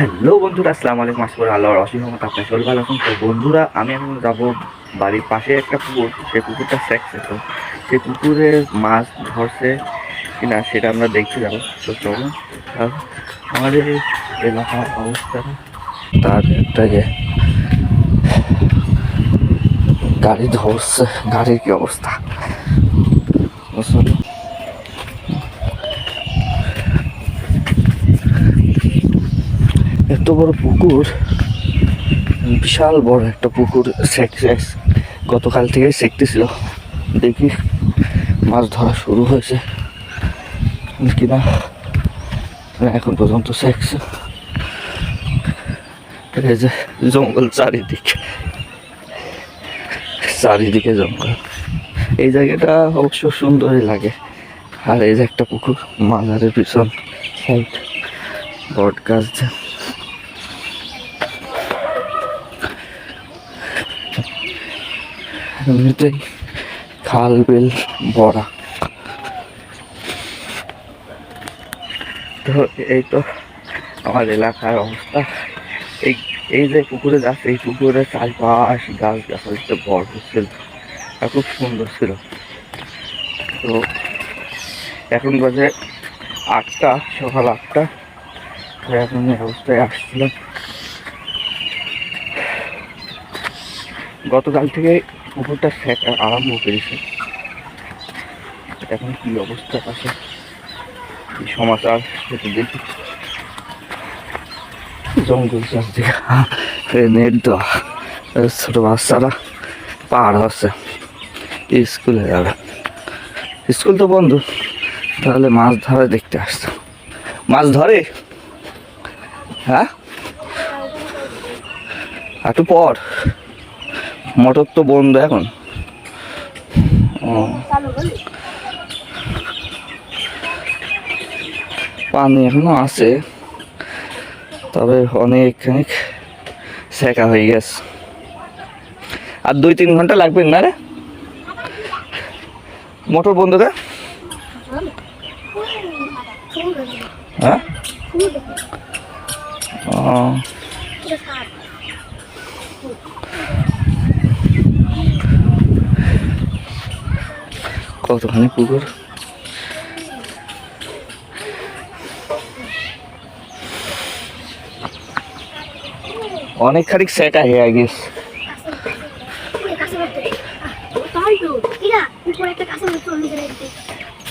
Hello বন্ধুরা, আসসালামু আলাইকুম, আশা করি আল্লাহর অসীম রহমত আপনার শরীর ভালো আছেন। তো বন্ধুরা, আমি এখন যাব বাড়ির পাশে একটা পুকুর সেই পুকুরটা সেকছে তো সেই পুকুরে মাছ ধরছে কিনা সেটা আমরা দেখতে যাব। তো চলুন আমাদের এলাকার অবস্থা। তার একটা যে গাড়ি ধরছে, গাড়ির কি অবস্থা? এত বড় পুকুর, বিশাল বড় একটা পুকুর গতকাল থেকে সেকতেছিল দেখি মাছ ধরা শুরু হয়েছে। কিনা? এখন পর্যন্ত সেকছে এই যে জঙ্গল চারিদিকে। চারিদিকে জঙ্গল। এই জায়গাটা অবশ্য সুন্দরই লাগে। আর এই যে একটা পুকুর, মাজারের পিছন বট গাছ। এমনিতেই খাল, বিল ভরা তো এই তো আমার এলাকার অবস্থা। এই এই যে পুকুরে যাচ্ছে, এই পুকুরে চারপাশ গাছ গাছালিতে ভর ছিল খুব সুন্দর ছিল। তো এখন বাজে আটটা, সকাল আটটা। তো এখন এই অবস্থায় আসছিলাম। গতকাল থেকে পুকুরটা ফেটা আরম্ভ করেছে। এখন কি অবস্থা আছে? কি সমাচার দেখি। জঙ্গল নেট দেওয়া ছোট বাচ্চারা পার হচ্ছে। স্কুলে যাবে। স্কুল তো বন্ধ। তাহলে মাছ ধরে দেখতে আসতো মাছ ধরে? হ্যাঁ? একটু পর। মোটর তো বন্ধ এখন। পানি এখনও আছে, তবে অনেকখানি সেকা হয়ে গেছে। আর দুই তিন ঘণ্টা লাগবে না রে? মোটর বন্ধ রে হ্যাঁ? ও। কতখানি পুকুর? অনেক খানিক সেটা হয়ে গেছে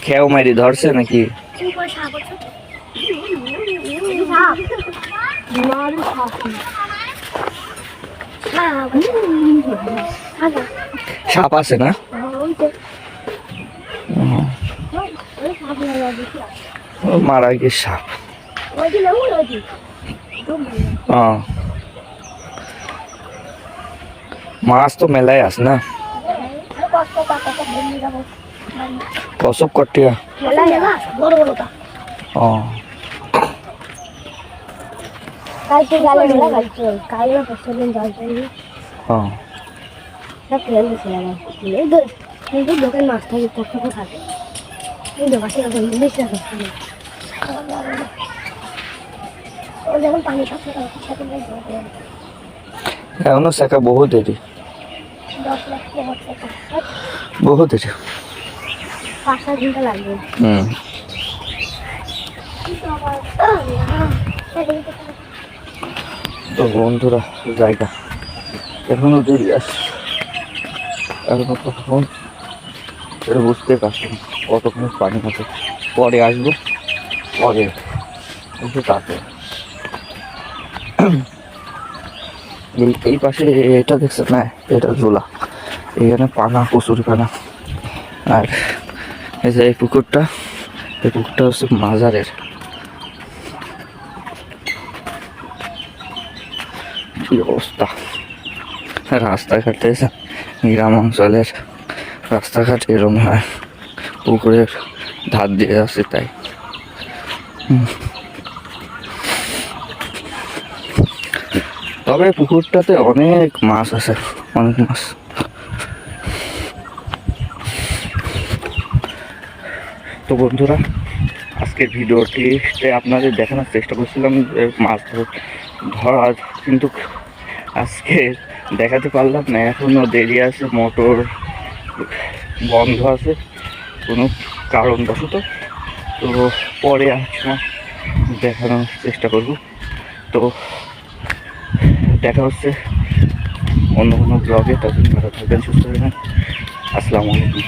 খেয়াও মারি ধরছে নাকি? সাপ আছে না ও, মারা গিয়ে সাপ ও। মাছ তো মেলায় আস না কসব কটিয়া বড় বড়টা ও কালকে গেলে মেলা কালকে কাল না পরশু দিন জল চাইনি ও সব ফেলে দিয়েছিলাম এই তো কিন্তু দোকান মাছ থাকে কত থাকে এখনও শেখা বহু দেরি। বহু দেরি। হুম। তো বন্ধুরা জায়গা এখনও দেরি আছে। এখনও কতক্ষণ এটা বুঝতে পারছি কতক্ষণ পানি আছে পরে আসব? পরে একটু তাতে এই পাশে এটা দেখছেন না? এটা ঝোলা। এখানে পানা প্রচুর পানা। আর এই যে এই পুকুরটা এই পুকুরটা হচ্ছে মাজারের। কি অবস্থা? রাস্তাঘাটে গ্রাম অঞ্চলের রাস্তাঘাট এরম হয়। পুকুরের ধার দিয়ে আছে তাই। তবে পুকুরটাতে অনেক মাছ আছে, অনেক মাছ। তো বন্ধুরা, আজকের ভিডিওটিতে আপনাদের দেখানোর চেষ্টা করছিলাম যে মাছ ধর- ধরার কিন্তু আজকে দেখাতে পারলাম না এখনও দেরি আছে, মোটর বন্ধ আছে। কোনো কারণবশত। তো পরে একসময় দেখানোর চেষ্টা করব। তো দেখা হচ্ছে অন্য কোনো ব্লগে তখন ভালো থাকবেন, সুস্থ থাকবেন। আসসালামু আলাইকুম।